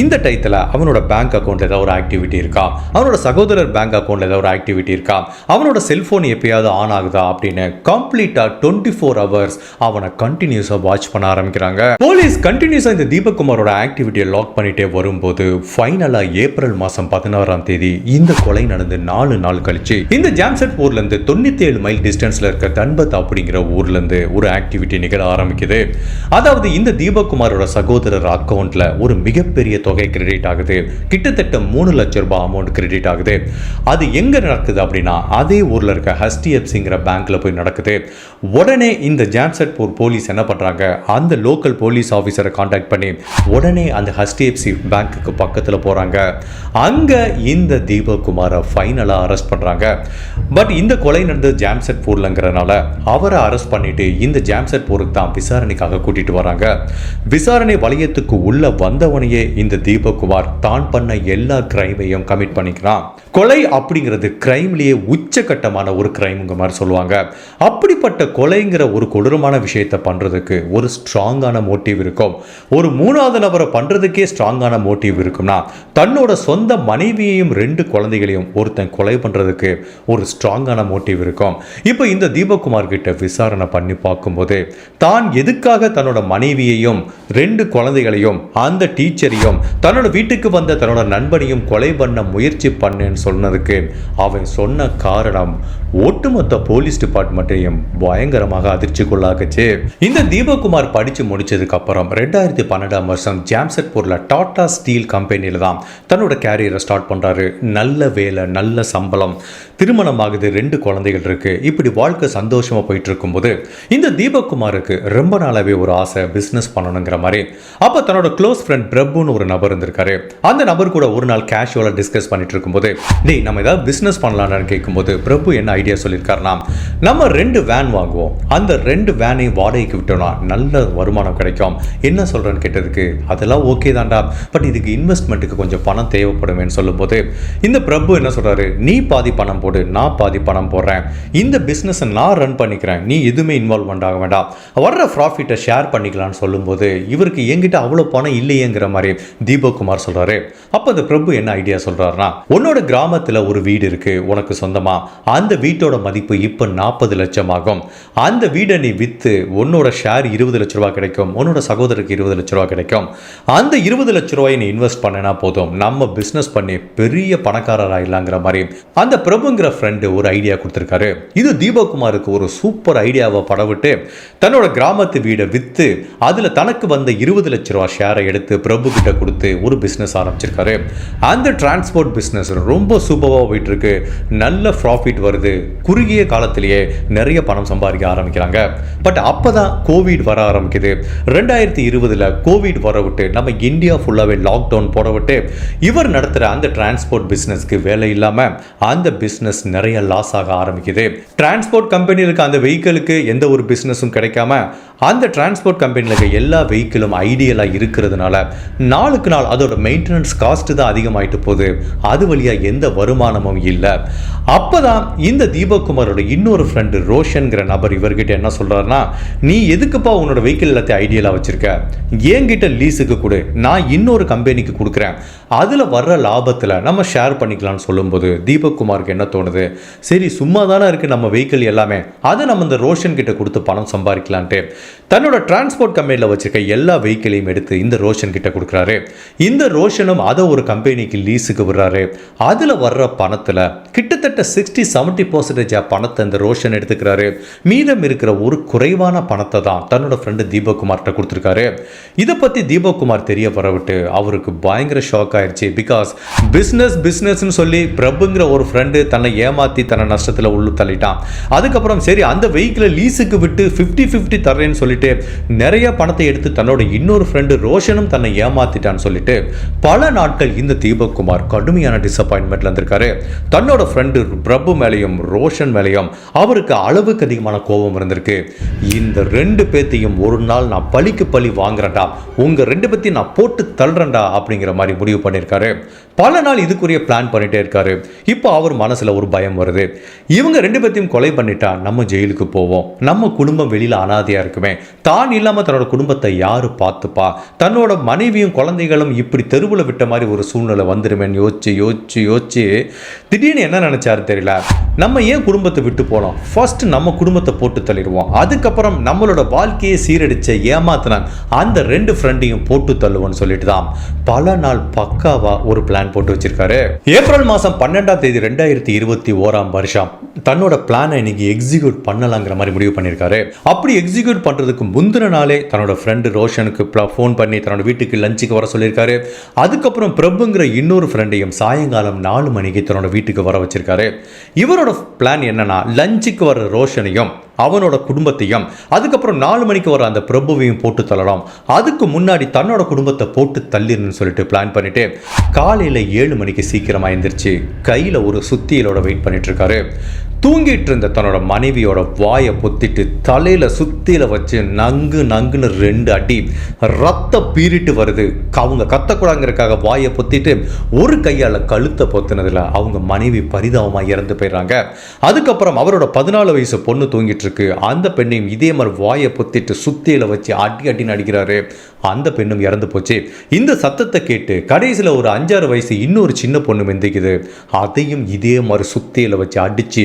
இந்த டயத்தில் அவனோட பேங்க் அக்கௌண்ட்டில் ஏதாவது ஒரு ஆக்டிவிட்டி இருக்கா? அவனோட சகோதரர் பேங்க் அக்கௌண்ட்டில் ஏதாவது ஒரு ஆக்டிவிட்டி இருக்கா? அவனோட செல்ஃபோன் எப்பயாவது ஆன் ஆகுதா? அப்படின்னு கம்ப்ளீட்டாக டுவெண்ட்டி ஃபோர் ஹவர்ஸ் அவனை கண்டினியூஸாக வாட்ச் பண்ண ஆரம்பிக்கிறாங்க. போலீஸ் கண்டினியூஸாக இந்த தீபக்குமாரோட ஆக்டிவிட்டியை லாக் பண்ணிட்டே வரும்போது ஃபைனலாக ஏப்ரல் மாதம் பதினாறாம் தேதி இந்த கொலை நடந்து நாலு நாள் கழிச்சு இந்த ஜாம்செட் ஊர்லேருந்து தொண்ணூற்றி ஏழு மைல் டிஸ்டன்ஸில் இருக்க தன்பத் அப்படிங்கிற ஊர்லேருந்து ஒரு ஆக்டிவிட்டி நிகழ ஆரம்பிக்குது. அதாவது இந்த தீபக்குமாரோட சகோதரர் அக்கௌண்ட்டில் ஒரு மிகப்பெரிய தொகை கிரெடிட் ஆகுது. கிட்டத்தட்ட மூணு லட்ச ரூபாய் அமௌண்ட் கிரெடிட் ஆகுது. அது எங்கே நடக்குது அப்படின்னா அதே ஊரில் இருக்க ஹெச்டிஎஃப்சிங்கிற போய் நடக்குது. உடனே இந்த ஜாம்செட்பூர் போலீஸ் என்ன பண்ணுறாங்க அந்த லோக்கல் போலீஸ் ஆஃபீஸரை காண்டாக்ட் பண்ணி உடனே அந்த ஹெச்டிஎஃப்சி பேங்க்குக்கு பக்கத்தில் போகிறாங்க அங்கே இந்த தீபகுமாரை ஃபைனலாக அரெஸ்ட் பண்ணுறாங்க பட் இந்த கொலை நடந்தது ஜாம்செட்பூர்லங்கிறனால அவரை அரெஸ்ட் பண்ணிட்டு இந்த ஜாம்செட்பூருக்கு தான் விசாரணைக்காக கூட்டிகிட்டு வராங்க. விசாரணை வளையத்துக்கு உள்ள வந்தவனையே இந்த தீபகுமார் தான் பண்ண எல்லா கிரைமையும் கமிட் பண்ணிக்கிறான். கொலை அப்படிங்கிறது கிரைம்லேயே உச்சகட்டமான ஒரு கிரைம்ங்க மாதிரி சொல்லுவாங்க. அப்படிப்பட்ட கொலைங்கிற ஒரு கொடூரமான விஷயத்தை பண்றதுக்கு ஒரு ஸ்ட்ராங்கான மோட்டிவ் இருக்கும். ஒரு மூணாவது நபரை பண்றதுக்கே ஸ்ட்ராங்கான மோட்டிவ் இருக்கும்னா தன்னோட சொந்த மனைவியையும் ரெண்டு குழந்தைகளையும் ஒருத்தன் கொலை பண்றதுக்கு ஒரு ஸ்ட்ராங்கான மோட்டிவ் இருக்கும். இப்போ இந்த தீபக்குமார் கிட்ட விசாரணை பண்ணி பார்க்கும்போது தான் எதுக்காக தன்னோட மனைவியையும் ரெண்டு குழந்தைகளையும் அந்த டீச்சரையும் தன்னோட வீட்டுக்கு வந்த தன்னோட நண்பனையும் கொலை பண்ண முயற்சி பண்ணேன்னு சொன்னதுக்கு அவன் சொன்ன காரணம் ஒட்டுமொத்த போலீஸ் டிபார்ட்மெண்ட்டையும் பயங்கரமாக அதிர்ச்சிக்குள்ளாக்குச்சு இந்த தீபகுமார் படிச்சு முடிச்சதுக்கு அப்புறம் ரெண்டாயிரத்தி பன்னெண்டாம் வருஷம் ஜாம்செட்பூர்ல டாடா ஸ்டீல் கம்பெனியில தான் தன்னோட கேரியரை ஸ்டார்ட் பண்றாரு. நல்ல வேலை நல்ல சம்பளம். திருமணம் ஆகுது ரெண்டு குழந்தைகள் இருக்கு. இப்படி வாழ்க்கை சந்தோஷமா போயிட்டு இருக்கும்போது இந்த தீபக்குமாருக்கு ரொம்ப நாளாவே ஒரு ஆசை பிசினஸ் பண்ணணுங்கிற மாதிரி. அப்ப தன்னோட க்ளோஸ் ஃப்ரெண்ட் பிரபுன்னு ஒரு நபர் இருந்திருக்காரு. அந்த நபர் கூட ஒரு நாள் கேஷுவலாக டிஸ்கஸ் பண்ணிட்டு இருக்கும்போது டேய் நம்ம ஏதாவது பிஸ்னஸ் பண்ணலான்னு கேட்கும்போது பிரபு என்ன ஐடியா சொல்லியிருக்காருன்னா நம்ம ரெண்டு வேன் வாங்குவோம். வாங்குவோம் அந்த ரெண்டு வேனையும் வாடகைக்கு விட்டோம்னா நல்ல வருமானம் கிடைக்கும். என்ன சொல்கிறேன்னு கேட்டதுக்கு அதெல்லாம் ஓகே தான்டா. பட் இதுக்கு இன்வெஸ்ட்மெண்ட்டுக்கு கொஞ்சம் பணம் தேவைப்படுமேன்னு சொல்லும்போது இந்த பிரபு என்ன சொல்கிறாரு நீ பாதி பணம் போடு நான் பாதி பணம் போடுறேன். இந்த பிஸ்னஸை நான் ரன் பண்ணிக்கிறேன். நீ எதுவுமே இன்வால்வ்மெண்ட் ஆக வேண்டாம். வர்ற ப்ராஃபிட்டை ஷேர் பண்ணிக்கலாம்னு சொல்லும்போது இவருக்கு என்கிட்ட அவ்வளோ பணம் இல்லையேங்கிற மாதிரி தீபக் குமார் சொல்கிறாரு அப்போ அந்த பிரபு என்ன ஐடியா சொல்கிறாருன்னா உன்னோட கிராமத்தில் ஒரு வீடு இருக்குது உனக்கு சொந்தமா? அந்த வீட்டோட மதிப்பு இப்போ நாற்பது லட்சம் ஆகும். அந்த வீடை நீ விற்று உன்னோட ஷேர் இருபது லட்ச ரூபா கிடைக்கும். உன்னோட சகோதரருக்கு இருபது லட்ச ரூபா கிடைக்கும். அந்த இருபது லட்ச ரூபாயை நீ இன்வெஸ்ட் பண்ணினா போதும். நம்ம பிஸ்னஸ் பண்ணி பெரிய பணக்காரர் ஆயிடலாங்கிற மாதிரி. அந்த பிரபு பிரபுங்கிற ஃப்ரெண்டு ஒரு ஐடியா கொடுத்துருக்காரு. இது தீபகுமாருக்கு ஒரு சூப்பர் ஐடியாவை படவிட்டு தன்னோட கிராமத்து வீடை விற்று அதில் தனக்கு வந்த இருபது லட்ச ரூபா ஷேரை எடுத்து பிரபு கிட்ட கொடுத்து ஒரு பிஸ்னஸ் ஆரம்பிச்சிருக்காரு. அந்த டிரான்ஸ்போர்ட் பிஸ்னஸ் ரொம்ப சூப்பராக போயிட்டு இருக்கு நல்ல ப்ராஃபிட் வருது. குறுகிய காலத்திலேயே நிறைய பணம் சம்பாதிக்க ஆரம்பிக்கிறாங்க. பட் அப்பதான் கோவிட் வர ஆரம்பிக்குது. ரெண்டாயிரத்தி இருபதுல கோவிட் வர விட்டு நம்ம இந்தியா ஃபுல்லாகவே லாக்டவுன் போட விட்டு இவர் நடத்துகிற அந்த டிரான்ஸ்போர்ட் பிஸ்னஸ்க்கு வேலை இல்லாமல் அந்த பிஸ்னஸ் நிறைய லாஸ் ஆக ஆரம்பிக்குது. டிரான்ஸ்போர்ட் கம்பெனியில் இருக்க அந்த வெஹிக்கிளுக்கு எந்த ஒரு பிஸ்னஸும் கிடைக்காம அந்த டிரான்ஸ்போர்ட் கம்பெனியில் இருக்க எல்லா வெஹிக்கிளும் ஐடியலாக இருக்கிறதுனால நாளுக்கு நாள் அதோட மெயின்டெனன்ஸ் காஸ்ட் தான் அதிகமாயிட்டு போகுது. அது வழியாக எந்த வருமானமும் இல்லை. அப்போ தான் இந்த தீபக்குமாரோட இன்னொரு ஃப்ரெண்டு ரோஷன்கிற நபர் இவர்கிட்ட என்ன சொல்றாருன்னா நீ எதுக்குப்பா உன்னோட வெஹிக்கிள் எல்லாத்தையும் ஐடியலாக வச்சிருக்க? என்கிட்ட லீஸுக்கு கொடு. நான் இன்னொரு கம்பெனிக்கு கொடுக்குறேன். அதில் வர்ற லாபத்தில் நம்ம ஷேர் பண்ணிக்கலாம்னு சொல்லும்போது தீபக் குமாருக்கு என்ன தோணுது. சரி சும்மா தானே இருக்குது நம்ம வெஹிக்கிள் எல்லாமே. அதை நம்ம இந்த ரோஷன் கிட்ட கொடுத்து பணம் சம்பாதிக்கலான்ட்டு தன்னோட டிரான்ஸ்போர்ட் கம்பெனியில் வச்சிருக்க எல்லா வெஹிக்கிளையும் எடுத்து இந்த ரோஷன் கிட்ட கொடுக்குறாரு. இந்த ரோஷனும் அதை ஒரு கம்பெனிக்கு லீஸுக்கு விடுறாரு. அதில் வர்ற பணத்தில் கிட்டத்தட்ட சிக்ஸ்டி செவன்ட்டி பர்சன்டேஜ் பணத்தை இந்த ரோஷன் எடுத்துக்கிறாரு. மீதம் இருக்கிற ஒரு குறைவான பணத்தை தான் தன்னோட ஃப்ரெண்டு தீபக்குமார்கிட்ட கொடுத்துருக்காரு. இதை பற்றி தீபக்குமார் தெரிய வரவிட்டு அவருக்கு பயங்கர ஷாக் ஆயிடுச்சு. பிகாஸ் பிஸ்னஸ் பிஸ்னஸ்னு சொல்லி பிரபுங்கிற ஒரு ஃப்ரெண்டு தன் தன்னை ஏமாற்றி தன்னை நஷ்டத்தில் உள்ளு தள்ளிட்டான். அதுக்கப்புறம் சரி அந்த வெஹிக்கிளை லீஸுக்கு விட்டு ஃபிஃப்டி ஃபிஃப்டி தர்றேன்னு சொல்லிட்டு நிறைய பணத்தை எடுத்து தன்னோட இன்னொரு ஃப்ரெண்டு ரோஷனும் தன்னை ஏமாத்திட்டான்னு சொல்லிட்டு பல நாட்கள் இந்த தீபக்குமார் கடுமையான டிசப்பாயின்மெண்ட்ல இருந்திருக்காரு. தன்னோட ஃப்ரெண்டு பிரபு மேலேயும் ரோஷன் மேலேயும் அவருக்கு அளவுக்கு அதிகமான கோபம் இருந்திருக்கு. இந்த ரெண்டு பேத்தையும் ஒரு நாள் நான் பழிக்கு பழி வாங்குறேன்டா உங்க ரெண்டு பேத்தையும் நான் போட்டு தள்ளுறேன்டா அப்படிங்கிற மாதிரி முடிவு பண்ணியிருக்காரு. பல நாள் இதுக்குரிய பிளான் பண்ணிட்டே இருக்காரு. இப்போ அவர் மனசுல ஒரு பயம் வருது. இவங்க ரெண்டு பேர்த்தையும் கொலை பண்ணிட்டா நம்ம ஜெயிலுக்கு போவோம். நம்ம குடும்பம் வெளியில் அனாதையா இருக்குமே. தான் இல்லாம தன்னோட குடும்பத்தை யார் பார்த்துப்பா? தன்னோட மனைவியும் குழந்தைகளும் இப்படி தெருவில் விட்ட மாதிரி ஒரு சூழ்நிலை வந்துடுமேன்னு யோசிச்சு யோசிச்சு யோசிச்சு திடீர்னு என்ன நினைச்சாரு தெரியல? நம்ம ஏன் குடும்பத்தை விட்டு போனோம்? ஃபர்ஸ்ட் நம்ம குடும்பத்தை போட்டு தள்ளிடுவோம். அதுக்கப்புறம் நம்மளோட வாழ்க்கையை சீரடிச்ச ஏமாத்தினான் அந்த ரெண்டு ஃப்ரெண்டையும் போட்டு தள்ளுவோம்னு சொல்லிட்டு தான் பல நாள் பக்காவா ஒரு பிளான் போட்டு வச்சிருக்காரு. ஏப்ரல் மாசம் பன்னெண்டாம் தேதி ரெண்டாயிரத்தி இருபத்தி ஓராம் வருஷம். தன்னோட பிளானை இன்னைக்கு எக்ஸிக்யூட் பண்ணலாங்கிற மாதிரி முடிவு பண்ணியிருக்காரு. அப்படி எக்ஸிக்யூட் பண்றதுக்கு முந்தின நாளே தன்னோட ஃப்ரெண்டு ரோஷனுக்கு ஃபோன் பண்ணி தன்னோட வீட்டுக்கு லஞ்சுக்கு வர சொல்லியிருக்காரு. அதுக்கப்புறம் பிரபுங்கிற இன்னொரு ஃப்ரெண்டையும் சாயங்காலம் நாலு மணிக்கு தன்னோட வீட்டுக்கு வர வச்சிருக்காரு. இவரோட பிளான் என்னன்னா லஞ்சுக்கு வர ரோஷனையும் அவனோட குடும்பத்தையும் அதுக்கப்புறம் நாலு மணிக்கு வர அந்த பிரபுவையும் போட்டு தள்ளலாம். அதுக்கு முன்னாடி தன்னோட குடும்பத்தை போட்டு தள்ளிடணும்னு சொல்லிட்டு பிளான் பண்ணிட்டு காலையில் ஏழு மணிக்கு சீக்கிரமாக எழுந்திரிச்சு கையில் ஒரு சுத்தியலோட வெயிட் பண்ணிட்டு இருக்காரு. தூங்கிட்டு இருந்த தன்னோட மனைவியோட வாயை பொத்திட்டு தலையில சுத்தியில வச்சு நங்கு நங்குன்னு ரெண்டு அடி ரத்த பீறிட்டு வருது. அவங்க கத்தக்கூடாங்கிறதுக்காக வாயை பொத்திட்டு ஒரு கையால கழுத்தை பொத்துனதுல அவங்க மனைவி பரிதாபமாக இறந்து போயிடுறாங்க. அதுக்கப்புறம் அவரோட பதினாலு வயசு பொண்ணு தூங்கிட்டு இருக்கு அந்த பெண்ணையும் இதே மாதிரி வாயை பொத்திட்டு சுத்தியில வச்சு அடி அடின்னு அடிக்கிறாரு. அந்த பெண்ணும் இறந்து போச்சு. இந்த சத்தத்தை கேட்டு கடைசியில் ஒரு அஞ்சாறு வயசு இன்னொரு சின்ன பொண்ணு மெந்திக்குது. அதையும் இதே மாதிரி சுத்தியில் வச்சு அடித்து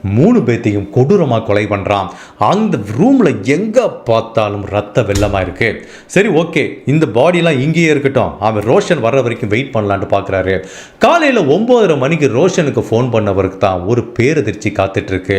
மூணு பேத்தையும் கொடூரமாக கொலை பண்ணுறான் அந்த ரூமில் எங்கே பார்த்தாலும் ரத்த வெள்ளமாக இருக்குது சரி ஓகே இந்த பாடிலாம் இங்கேயே இருக்கட்டும். அவன் ரோஷன் வர்ற வரைக்கும் வெயிட் பண்ணலான்ட்டு பார்க்குறாரு. காலையில் ஒம்போதரை மணிக்கு ரோஷனுக்கு ஃபோன் பண்ணவருக்கு தான் ஒரு பேரதிர்ச்சி காத்துட்ருக்கு.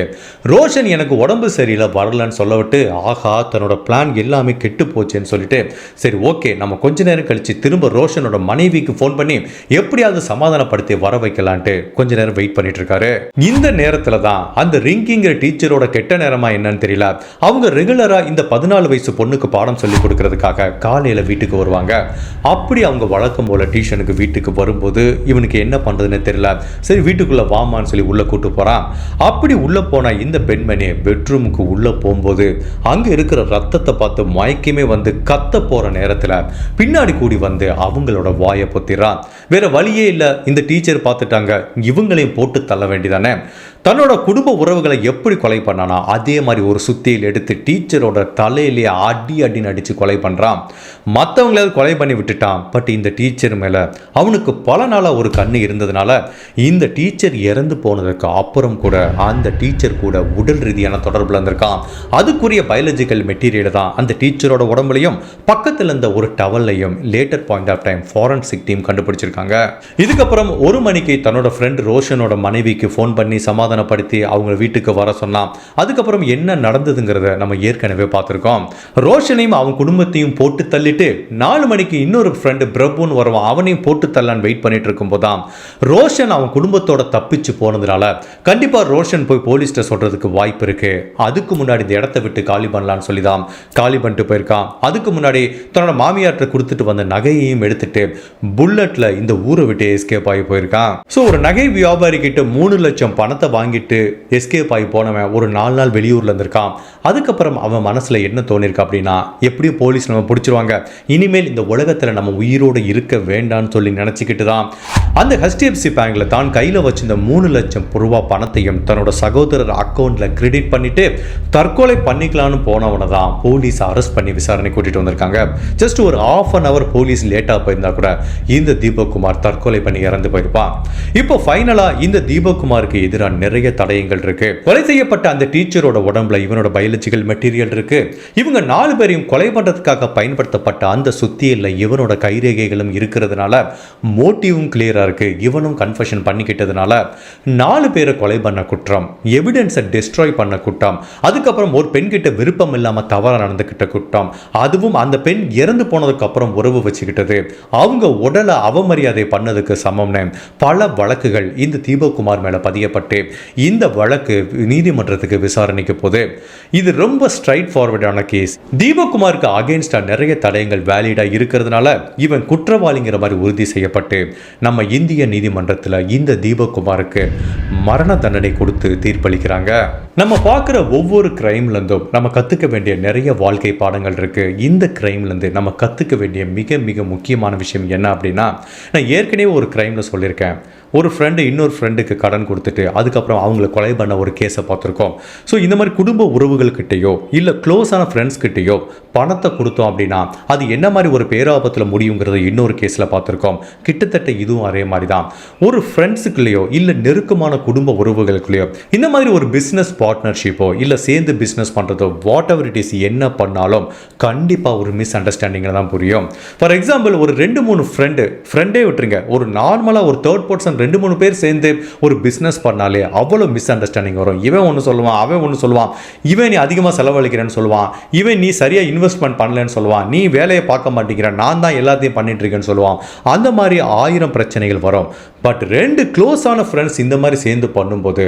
ரோஷன் எனக்கு உடம்பு சரியில்லை வரலன்னு சொல்ல விட்டு ஆஹா தன்னோட பிளான் எல்லாமே கெட்டு போச்சேன்னு சொல்லிட்டு சரி ஓகே நம்ம கொஞ்ச நேரம் கழித்து திரும்ப ரோஷனோட மனைவிக்கு ஃபோன் பண்ணி எப்படியாவது சமாதானப்படுத்தி வர வைக்கலான்ட்டு கொஞ்ச நேரம் வெயிட் பண்ணிட்டு இருக்காரு. இந்த நேரத்தில் தான் அந்த ரிங்கிங்கிற டீச்சரோட கெட்ட நேரமா என்னன்னு தெரியல. அவங்க ரெகுலரா இந்த பதினாலு வயசு பொண்ணுக்கு பாடம் சொல்லி கொடுக்கறதுக்காக காலையில வீட்டுக்கு வருவாங்க. அப்படி அவங்க வழக்கம் போல டியூஷனுக்கு வீட்டுக்கு வரும்போது இவனுக்கு என்ன பண்றதுன்னு தெரியல. சரி வீட்டுக்குள்ள வாமான்னு சொல்லி உள்ள கூட்டு போறான். அப்படி உள்ள போன இந்த பெண்மணி பெட்ரூமுக்கு உள்ள போகும்போது அங்க இருக்கிற ரத்தத்தை பார்த்து மயக்கமே வந்து கத்த போற நேரத்துல பின்னாடி கூடி வந்து அவங்களோட வாயை பொத்திடுறான். வேற வழியே இல்லை. இந்த டீச்சர் பார்த்துட்டாங்க. இவங்களையும் போட்டு தள்ள வேண்டியதானே? தன்னோட குடும்ப உறவுகளை எப்படி கொலை பண்ணானா அதே மாதிரி ஒரு சுத்தியில் எடுத்து டீச்சரோட தலையிலேயே அடி அடின்னு அடித்து கொலை பண்ணுறான் மற்றவங்களாவது கொலை பண்ணி விட்டுட்டான். பட் இந்த டீச்சர் மேலே அவனுக்கு பல நாளாக ஒரு கண்ணு இருந்ததுனால இந்த டீச்சர் இறந்து போனதுக்கு அப்புறம் கூட அந்த டீச்சர் கூட உடல் ரீதியான தொடர்பில் இருந்திருக்கான். அதுக்குரிய பயாலஜிக்கல் மெட்டீரியல் தான் அந்த டீச்சரோட உடம்புலையும் பக்கத்தில் இருந்த ஒரு டவல்லையும் later point of time forensic team கண்டுபிடிச்சிருக்காங்க. இதுக்கப்புறம் ஒரு மணிக்கு தன்னோட ஃப்ரெண்ட் ரோஷனோட மனைவிக்கு ஃபோன் பண்ணி சமாதானப்படுத்தி அவங்க வீட்டுக்கு வர சொன்னான். அதுக்கப்புறம் என்ன நடந்ததுங்கிறத நம்ம ஏற்கனவே பார்த்துருக்கோம். ரோஷனையும் அவன் குடும்பத்தையும் போட்டு தள்ளிட்டு நாலு மணிக்கு இன்னொரு ஃப்ரெண்டு பிரபுன்னு வருவான். அவனையும் போட்டு தள்ளான்னு வெயிட் பண்ணிட்டு இருக்கும்போது தான் ரோஷன் அவன் குடும்பத்தோட தப்பிச்சு போனதுனால கண்டிப்பாக ரோஷன் போய் போலீஸ்கிட்ட சொல்கிறதுக்கு வாய்ப்பு இருக்குது அதுக்கு முன்னாடி இந்த இடத்த விட்டு காலி பண்ணலான்னு சொல்லி தான் காலி பண்ணிட்டு போயிருக்கான். அதுக்கு முன்னாடி தன்னோட மாமியார்கிட்ட கொடுத்துட்டு வந்த நகையையும் எடுத்துட்டு புல்லட்டில் இந்த ஊரை விட்டு எஸ்கேப் ஆகி போயிருக்கான். ஸோ ஒரு நகை வியாபாரி கிட்ட மூணு லட்சம் பணத்தை வாங்கிட்டு எஸ்கேப் ஆகி போனவன் ஒரு நாலு நாள் வெளியூர்ல இருந்திருக்கான். அதுக்கப்புறம் அவன் மனசில் என்ன தோணிருக்கு அப்படின்னா எப்படியும் போலீஸ் நம்ம பிடிச்சிருவாங்க. இனிமேல் இந்த உலகத்துல நம்ம உயிரோடு இருக்க வேண்டாம்னு சொல்லி நினச்சிக்கிட்டு தான் அந்த ஹெச்டிஎஃப்சி பேங்க்ல தான் கையில வச்சிருந்த மூணு லட்சம் ரூபா பணத்தையும் தன்னோட சகோதரர் அக்கௌண்ட்டில் கிரெடிட் பண்ணிட்டு தற்கொலை பண்ணிக்கலாம்னு போனவனை தான் போலீஸ் அரெஸ்ட் பண்ணி விசாரணை கூட்டிட்டு வந்திருக்காங்க. ஜஸ்ட் ஒரு ஆஃப் அன் அவர் போலீஸ் லேட்டாக போயிருந்தா கூட இந்த தீபக்குமார் தற்கொலை பண்ணி இறந்து போயிருப்பான். இப்போ ஃபைனலாக இந்த தீபக்குமாருக்கு எதிராக நிறைய தடயங்கள் இருக்கு. கொலை செய்யப்பட்ட அந்த டீச்சரோட உடம்புல இவனோட பயாலஜிக்கல் மெட்டீரியல் இருக்கு. இவங்க நாலு பேரையும் கொலை பண்றதுக்காக பயன்படுத்தப்பட்ட அந்த சுத்தியில் இவனோட கைரேகைகளும் இருக்கிறதுனால மோட்டிவும் கிளியரா இருக்கு. இவனும் கன்ஃபெஷன் பண்ணிக்கிட்டதுனால நாலு பேரை கொலை பண்ண குற்றம் எவிடன்ஸை டிஸ்ட்ராய் பண்ண குற்றம் அதுக்கப்புறம் ஒரு பெண் கிட்ட விருப்பம் இல்லாம தவறா நடந்துக்கிட்ட குற்றம் அதுவும் அந்த பெண் இறந்து போனதுக்கு அப்புறம் உறவு வச்சுக்கிட்டது. அவங்க உடலை அவமரியாதை பண்ணதுக்கு சமம்னு பல வழக்குகள் இந்த தீபகுமார் மேல பதியப்பட்டு இந்த வழக்கு நீதிமன்றத்துக்கு விசாரணைக்கு போகுது இது ரொம்ப ஸ்ட்ரைட் ஃபார்வர்டான கேஸ் தீபகுமாருக்கு அகேன்ஸ்டாக நிறைய தடயங்கள் வேலிடாக இருக்கிறதுனால இவன் குற்றவாளிங்கிற மாதிரி உறுதி செய்யப்பட்டு நம்ம இந்திய நீதிமன்றத்தில் இந்த தீபகுமாருக்கு மரண தண்டனை கொடுத்து தீர்ப்பளிக்கிறாங்க. நம்ம பார்க்குற ஒவ்வொரு கிரைம்லேருந்தும் நம்ம கற்றுக்க வேண்டிய நிறைய வாழ்க்கை பாடங்கள் இருக்குது இந்த கிரைம்லேருந்து நம்ம கற்றுக்க வேண்டிய மிக மிக முக்கியமான விஷயம் என்ன அப்படின்னா நான் ஏற்கனவே ஒரு கிரைமில் சொல்லியிருக்கேன். ஒரு ஃப்ரெண்டு இன்னொரு ஃப்ரெண்டுக்கு கடன் கொடுத்துட்டு அதுக்கப்புறம் அவங்கள கொலை பண்ண ஒரு கேஸை பார்த்துருக்கோம். ஸோ இந்த மாதிரி குடும்ப உறவுகள்கிட்டயோ இல்லை க்ளோஸான ஃப்ரெண்ட்ஸ்கிட்டேயோ பணத்தை கொடுத்தோம் அப்படின்னா அது என்ன மாதிரி ஒரு பேராபத்தில் முடியுங்கிறத இன்னொரு கேஸில் பார்த்துருக்கோம். கிட்டத்தட்ட இதுவும் அதே மாதிரி தான் ஒரு ஃப்ரெண்ட்ஸுக்குள்ளேயோ இல்லை நெருக்கமான குடும்ப உறவுகளுக்குள்ளேயோ இந்த மாதிரி ஒரு பிஸ்னஸ் பார்ட்னர்ஷிப்போ இல்லை சேர்ந்து பிஸ்னஸ் பண்ணுறதோ வாட் எவர் இட் இஸ் என்ன பண்ணாலும் கண்டிப்பாக ஒரு மிஸ் அண்டர்ஸ்டாண்டிங்கில் தான் புரியும். ஃபார் எக்ஸாம்பிள் ஒரு ரெண்டு மூணு ஃப்ரெண்டு ஃப்ரெண்டே விட்டுருங்க. ஒரு நார்மலாக ஒரு தேர்ட் பர்சன் ரெண்டு மூணு பேர் சேர்ந்து ஒரு பிஸ்னஸ் பண்ணாலே அவ்வளோ மிஸ் அண்டர்ஸ்டாண்டிங் வரும். இவன் ஒன்று சொல்லுவான் அவன் ஒன்று சொல்லுவான். இவன் நீ அதிகமாக செலவழிக்கிறேன்னு சொல்லுவான். இவன் நீ சரியாக இன்வெஸ்ட்மெண்ட் பண்ணலன்னு சொல்லுவான். நீ வேலையை பார்க்க மாட்டேங்கிற நான் தான் எல்லாத்தையும் பண்ணிட்டு இருக்கேன்னு சொல்லுவான். அந்த மாதிரி ஆயிரம் பிரச்சனைகள் வரும். பட் ரெண்டு க்ளோஸான ஃப்ரெண்ட்ஸ் இந்த மாதிரி சேர்ந்து பண்ணும்போது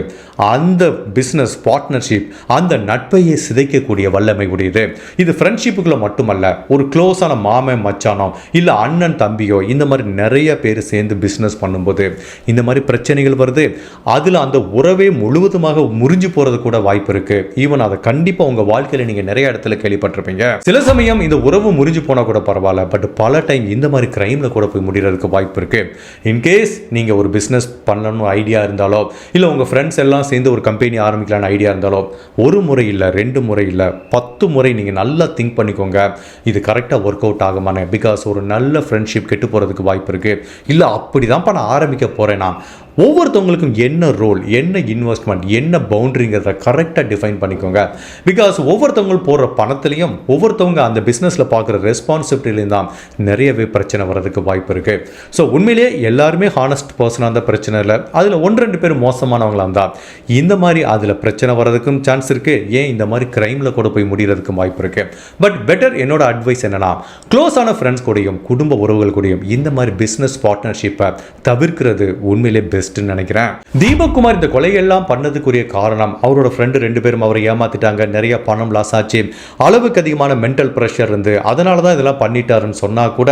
அந்த பிஸ்னஸ் பார்ட்னர்ஷிப் அந்த நட்பையே சிதைக்கக்கூடிய வல்லமை உடையது. இது ஃப்ரெண்ட்ஷிப்புக்குள்ள மட்டுமல்ல ஒரு க்ளோஸான மாமன் மச்சானோ இல்லை அண்ணன் தம்பியோ இந்த மாதிரி நிறைய பேர் சேர்ந்து பிஸ்னஸ் பண்ணும்போது இந்த மாதிரி பிரச்சனைகள் வருது. அதில் அந்த உறவே முழுவதுமாக முறிஞ்சு போகிறது கூட வாய்ப்பு இருக்கு. ஈவன் அதை கண்டிப்பாக உங்கள் வாழ்க்கையில் நீங்கள் நிறைய இடத்துல கேள்விப்பட்டிருப்பீங்க. சில சமயம் இந்த உறவு முறிஞ்சு போனால் கூட பரவாயில்ல பட் பல டைம் இந்த மாதிரி கிரைமில் கூட போய் முடிகிறதுக்கு வாய்ப்பு இருக்குது இன்கேஸ் நீங்கள் நீங்கள் ஒரு பிஸ்னஸ் பண்ணணும்னு ஐடியா இருந்தாலோ இல்லை உங்கள் ஃப்ரெண்ட்ஸ் எல்லாம் சேர்ந்து ஒரு கம்பெனி ஆரம்பிக்கலாம்னு ஐடியா இருந்தாலோ ஒரு முறை இல்லை ரெண்டு முறை இல்லை பத்து முறை நீங்கள் நல்லா திங்க் பண்ணிக்கோங்க. இது கரெக்டாக ஒர்க் அவுட் ஆகுமானே பிகாஸ் ஒரு நல்ல ஃப்ரெண்ட்ஷிப் கெட்டு போகிறதுக்கு வாய்ப்பு இருக்குது இல்லை அப்படி தான் நான் ஆரம்பிக்க போகிறேன்னா ஒவ்வொருத்தவங்களுக்கும் என்ன ரோல் என்ன இன்வெஸ்ட்மெண்ட் என்ன பவுண்ட்ரிங்கிறத கரெக்டாக டிஃபைன் பண்ணிக்கோங்க. பிகாஸ் ஒவ்வொருத்தவங்க போடுற பணத்துலையும் ஒவ்வொருத்தவங்க அந்த பிஸ்னஸில் பார்க்குற ரெஸ்பான்சிபிலிட்டிலையும் தான் நிறையவே பிரச்சனை வர்றதுக்கு வாய்ப்பு இருக்குது ஸோ உண்மையிலேயே எல்லாருமே ஹானஸ்ட் பர்சனாக இருந்தால் பிரச்சனை இல்லை. அதில் ஒன்று ரெண்டு பேர் மோசமானவங்களாக இருந்தால் இந்த மாதிரி அதில் பிரச்சனை வர்றதுக்கும் சான்ஸ் இருக்குது ஏன் இந்த மாதிரி க்ரைமில் கூட போய் முடிகிறதுக்கும் வாய்ப்பு இருக்குது பட் பெட்டர் என்னோட அட்வைஸ் என்னன்னா க்ளோஸான ஃப்ரெண்ட்ஸ் கூடயும் குடும்ப உறவுகள் கூடயும் இந்த மாதிரி பிஸ்னஸ் பார்ட்னர்ஷிப்பை தவிர்க்கிறது உண்மையிலே பெஸ்ட் பெஸ்ட்னு நினைக்கிறேன். தீபக்குமார் இந்த கொலையெல்லாம் பண்ணதுக்குரிய காரணம் அவரோட ஃப்ரெண்டு ரெண்டு பேரும் அவரை ஏமாத்திட்டாங்க. நிறைய பணம் லாஸ் ஆச்சு. அளவுக்கு அதிகமான மென்டல் ப்ரெஷர் இருந்து அதனால தான் இதெல்லாம் பண்ணிட்டாருன்னு சொன்னா கூட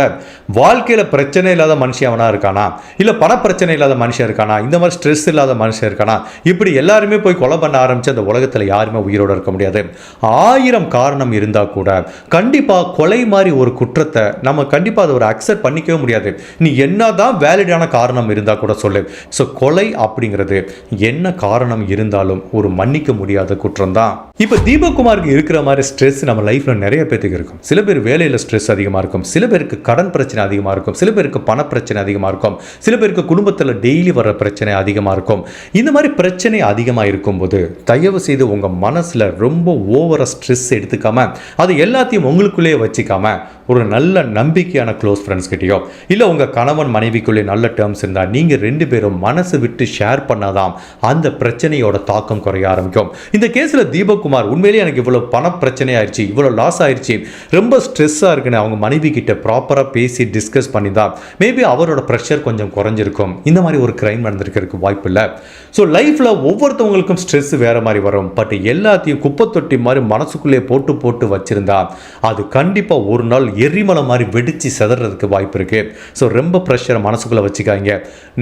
வாழ்க்கையில பிரச்சனை இல்லாத மனுஷன் அவனா இருக்கானா? இல்ல பண பிரச்சனை இல்லாத மனுஷன் இருக்கானா? இந்த மாதிரி ஸ்ட்ரெஸ் இல்லாத மனுஷன் இருக்கானா? இப்படி எல்லாருமே போய் கொலை பண்ண ஆரம்பிச்சு அந்த உலகத்துல யாருமே உயிரோட இருக்க முடியாது. ஆயிரம் காரணம் இருந்தா கூட கண்டிப்பா கொலை மாதிரி ஒரு குற்றத்தை நம்ம கண்டிப்பா அதை ஒரு அக்செப்ட் பண்ணிக்கவே முடியாது. நீ என்ன தான் வேலிடான காரணம் இருந்தா கூட சொல்லு. ஸோ ஸோ கொலை அப்படிங்கிறது என்ன காரணம் இருந்தாலும் ஒரு மன்னிக்க முடியாத குற்றம் தான் இப்போ தீபகுமாருக்கு இருக்கிற மாதிரி ஸ்ட்ரெஸ் நம்ம லைஃப்ல நிறைய பேத்துக்கு இருக்கும். சில பேர் வேலையில் ஸ்ட்ரெஸ் அதிகமாக இருக்கும். சில பேருக்கு கடன் பிரச்சனை அதிகமாக இருக்கும். சில பேருக்கு பண பிரச்சனை அதிகமாக இருக்கும். சில பேருக்கு குடும்பத்தில் டெய்லி வர பிரச்சனை அதிகமாக இருக்கும். இந்த மாதிரி பிரச்சனை அதிகமாக இருக்கும்போது தயவு செய்து உங்கள் மனசில் ரொம்ப ஓவராக ஸ்ட்ரெஸ் எடுத்துக்காம அது எல்லாத்தையும் உங்களுக்குள்ளேயே வச்சுக்காம ஒரு நல்ல நம்பிக்கையான க்ளோஸ் ஃப்ரெண்ட்ஸ் கிட்டேயோ இல்லை உங்கள் கணவன் மனைவிக்குள்ளே நல்ல டேர்ம்ஸ் இருந்தால் நீங்கள் ரெண்டு பேரும் மனசு விட்டு ஷேர் பண்ணாதான் அந்த பிரச்சனையோட தாக்கம் குறைய ஆரம்பிக்கும். இந்த கேஸில் தீபக்குமார் உண்மையிலேயே எனக்கு இவ்வளோ பண பிரச்சனை ஆயிடுச்சு இவ்வளோ லாஸ் ஆயிடுச்சு ரொம்ப ஸ்ட்ரெஸ்ஸாக இருக்குன்னு அவங்க மனைவி கிட்ட ப்ராப்பராக பேசி டிஸ்கஸ் பண்ணியிருந்தா மேபி அவரோட ப்ரெஷர் கொஞ்சம் குறைஞ்சிருக்கும். இந்த மாதிரி ஒரு கிரைம் நடந்திருக்கிறதுக்கு வாய்ப்பு இல்லை. ஸோ லைஃப்பில் ஒவ்வொருத்தவங்களுக்கும் ஸ்ட்ரெஸ் வேறு மாதிரி வரும். பட் எல்லாத்தையும் குப்பை தொட்டி மாதிரி மனசுக்குள்ளே போட்டு போட்டு வச்சிருந்தா அது கண்டிப்பாக ஒரு நாள் எரிமலை மாதிரி வெடிச்சு செதறதுக்கு வாய்ப்பு இருக்குது ஸோ ரொம்ப ப்ரெஷரை மனசுக்குள்ளே வச்சுக்காங்க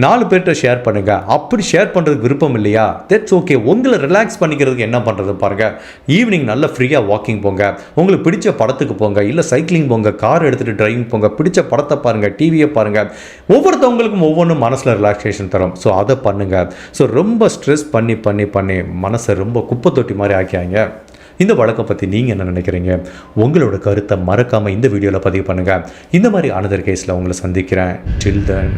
நாலு பேர்கிட்ட ஷேர் பண்ணுங்க. அப்படி ஷேர் பண்ணுறதுக்கு விருப்பம் இல்லையா? தட்ஸ் ஓகே உங்களை ரிலாக்ஸ் பண்ணிக்கிறதுக்கு என்ன பண்ணுறது பாருங்கள் ஈவினிங் நல்ல ஃப்ரீயாக வாக்கிங் போங்க. உங்களுக்கு பிடிச்ச படத்துக்கு போங்க. இல்லை சைக்கிளிங் போங்க. கார் எடுத்துகிட்டு டிரைவிங் போங்க. பிடிச்ச படத்தை பாருங்கள் டிவியை பாருங்கள் ஒவ்வொருத்தவங்களுக்கும் ஒவ்வொன்றும் மனசில் ரிலாக்ஸேஷன் தரும். ஸோ அதை பண்ணுங்கள் ஸோ ரொம்ப ஸ்ட்ரெஸ் பண்ணி பண்ணி பண்ணி மனசை ரொம்ப குப்பை தொட்டி மாதிரி ஆக்கியாங்க. இந்த வழக்கம் பற்றி நீங்கள் என்ன நினைக்கிறீங்க? உங்களோட கருத்தை மறக்காமல் இந்த வீடியோவில் பதிவு பண்ணுங்கள் இந்த மாதிரி அனதர் கேஸில் உங்களை சந்திக்கிறேன். டில் தன்